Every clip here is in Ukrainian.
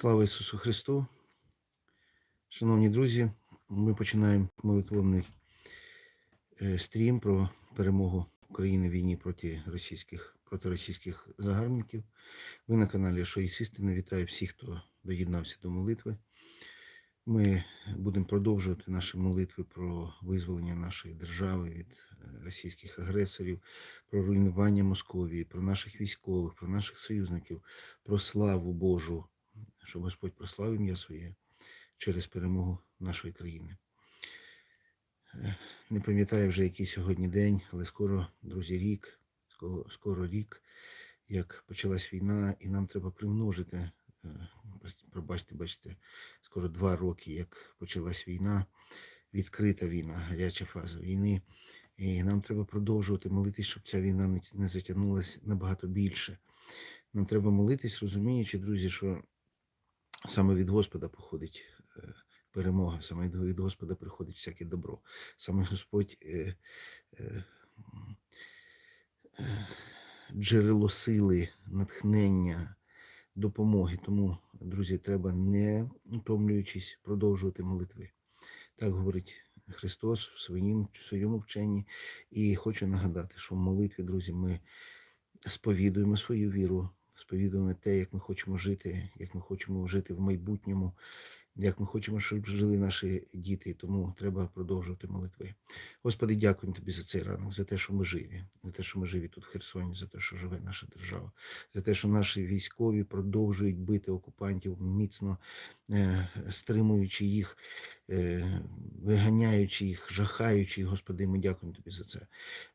Слава Ісусу Христу! Шановні друзі, ми починаємо молитвовний е, стрім про перемогу України в війні проти російських, проти російських загарбників. Ви на каналі істини. Вітаю всіх, хто доєднався до молитви. Ми будемо продовжувати наші молитви про визволення нашої держави від е, російських агресорів, про руйнування Московії, про наших військових, про наших союзників, про славу Божу, щоб Господь прославив ім'я своє через перемогу нашої країни. Е, Не пам'ятаю вже, який сьогодні день, але скоро, друзі, рік, скоро, рік, як почалась війна, і нам треба примножити. е, Пробачте, бачите, скоро два роки, як почалась війна, відкрита війна, гаряча фаза війни. І нам треба продовжувати молитись, щоб ця війна не затягнулася набагато більше. Нам треба молитись, розуміючи, друзі, що саме від Господа походить е, перемога, саме від- Господа приходить всяке добро. Саме Господь е, е, джерело сили, натхнення, допомоги. Тому, друзі, треба не утомлюючись продовжувати молитви. Так говорить Христос в своїм, в своєму вченні. І хочу нагадати, що в молитві, друзі, ми сповідуємо свою віру, сповідуємо те, як ми хочемо жити, як ми хочемо жити в майбутньому, як ми хочемо, щоб жили наші діти. Тому треба продовжувати молитви. Господи, дякуємо тобі за цей ранок, за те, що ми живі, за те, що ми живі тут в Херсоні, за те, що живе наша держава, за те, що наші військові продовжують бити окупантів міцно, е, стримуючи їх, е, виганяючи їх, жахаючи. Господи, ми дякуємо тобі за це.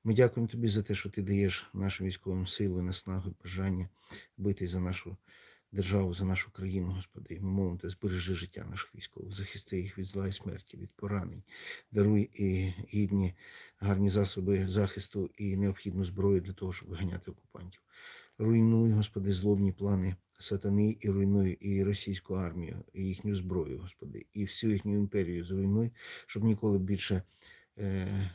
Ми дякуємо тобі за те, що ти даєш нашим військовим силу, наснагу, бажання бити за нашу державу, за нашу країну, Господи. І ми молимо тебе, збережи життя наших військових, захисти їх від зла і смерті, від поранень, даруй і гідні, гарні засоби захисту і необхідну зброю для того, щоб виганяти окупантів. Руйнуй, Господи, злобні плани сатани і руйнуй і російську армію, і їхню зброю, Господи, і всю їхню імперію зруйнуй, щоб ніколи більше. Е,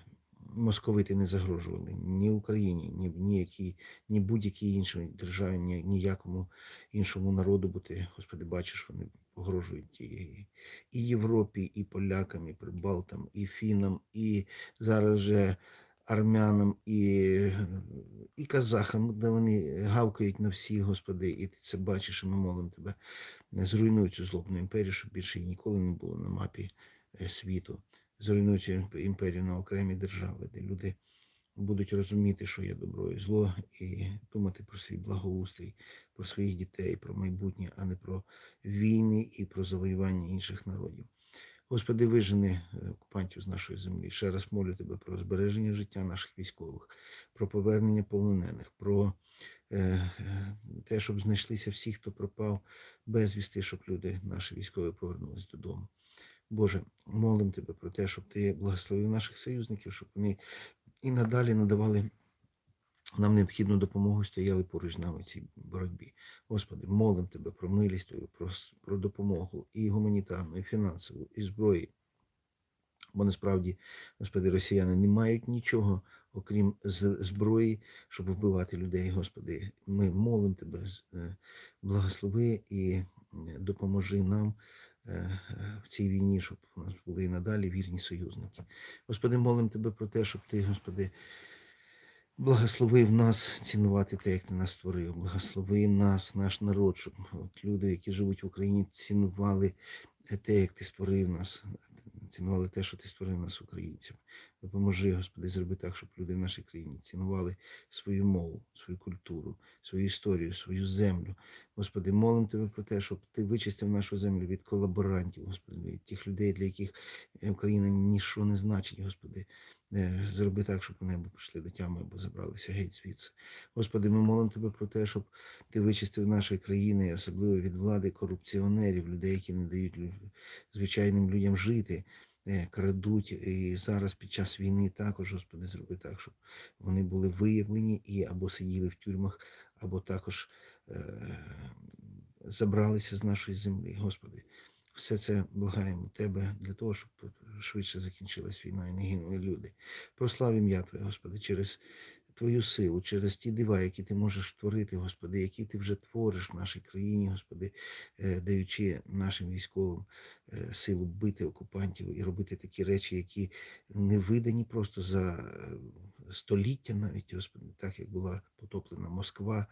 Московити не загрожували ні Україні, ні, ні, якій, ні будь-якій іншій державі, ні, ніякому іншому народу, бо ти, Господи, бачиш, вони погрожують і, і Європі, і полякам, і прибалтам, і фінам, і зараз вже армянам, і, і казахам, де вони гавкають на всіх, Господи, і ти це бачиш, і ми молимо тебе. Не зруйнуй цю злобну імперію, щоб більше її ніколи не було на мапі е, світу. Імп- імперію на окремі держави, де люди будуть розуміти, що є добро і зло, і думати про свій благоустрій, про своїх дітей, про майбутнє, а не про війни і про завоювання інших народів. Господи, вижени е, окупантів з нашої землі. Ще раз молю тебе про збереження життя наших військових, про повернення полонених, про е, е, те, щоб знайшлися всі, хто пропав безвісти, щоб люди, наші військові, повернулись додому. Боже, молим тебе про те, щоб ти благословив наших союзників, щоб вони і надалі надавали нам необхідну допомогу, стояли поруч з нами в цій боротьбі. Господи, молим тебе про милість Твою, про, про допомогу і гуманітарну, і фінансову, і зброї. Бо насправді, Господи, росіяни не мають нічого, окрім зброї, щоб вбивати людей. Господи, ми молимо Тебе, е, благослови і е, допоможи нам в цій війні, щоб у нас були і надалі вірні союзники. Господи, молим Тебе про те, щоб Ти, Господи, Благословив нас цінувати те, як ти нас створив. Благослови нас, наш народ, щоб от люди, які живуть в Україні, цінували те, як ти створив нас, цінували те, що ти створив нас українцями. Допоможи, Господи, зроби так, щоб люди в нашій країні цінували свою мову, свою культуру, свою історію, свою землю. Господи, молим тебе про те, щоб ти вичистив нашу землю від колаборантів, Господи, від тих людей, для яких е, Україна нічого не значить, Господи. Е, Зроби так, щоб вони або прийшли до тями, або забралися геть звідси. Господи, ми молимо тебе про те, щоб ти вичистив нашої країни, особливо від влади корупціонерів, людей, які не дають звичайним людям жити, крадуть. І зараз під час війни також, Господи, зроби так, щоб вони були виявлені і або сиділи в тюрмах, або також е, забралися з нашої землі. Господи, все це благаємо Тебе для того, щоб швидше закінчилась війна і не гинули люди. Прослав ім'я Твоє, Господи, через Твою силу, через ті дива, які ти можеш творити, Господи, які ти вже твориш в нашій країні, Господи, е, даючи нашим військовим е, силу бити окупантів і робити такі речі, які не видані просто за е, століття навіть, Господи, так як була потоплена Москва,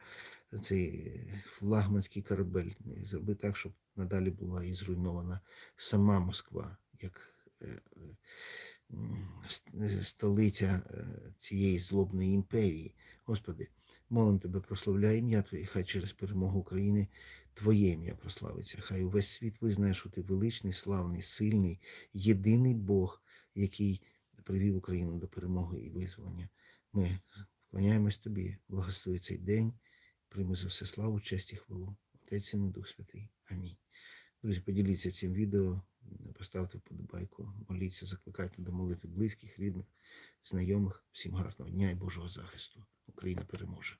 цей флагманський корабель. Зроби так, щоб надалі була і зруйнована сама Москва, як столиця е, цієї злобної імперії. Господи, молим Тебе, прославляй ім'я Твоє, хай через перемогу України Твоє ім'я прославиться. Хай увесь світ визнає, що Ти величний, славний, сильний, єдиний Бог, який привів Україну до перемоги і визволення. Ми вклоняємось Тобі, благослови цей день, прийми за все славу, честь і хвалу. Отець і Дух Святий. Амінь. Друзі, поділіться цим відео, поставте вподобайку, моліться, закликайте до молити близьких, рідних, знайомих. Всім гарного дня і Божого захисту. Україна переможе.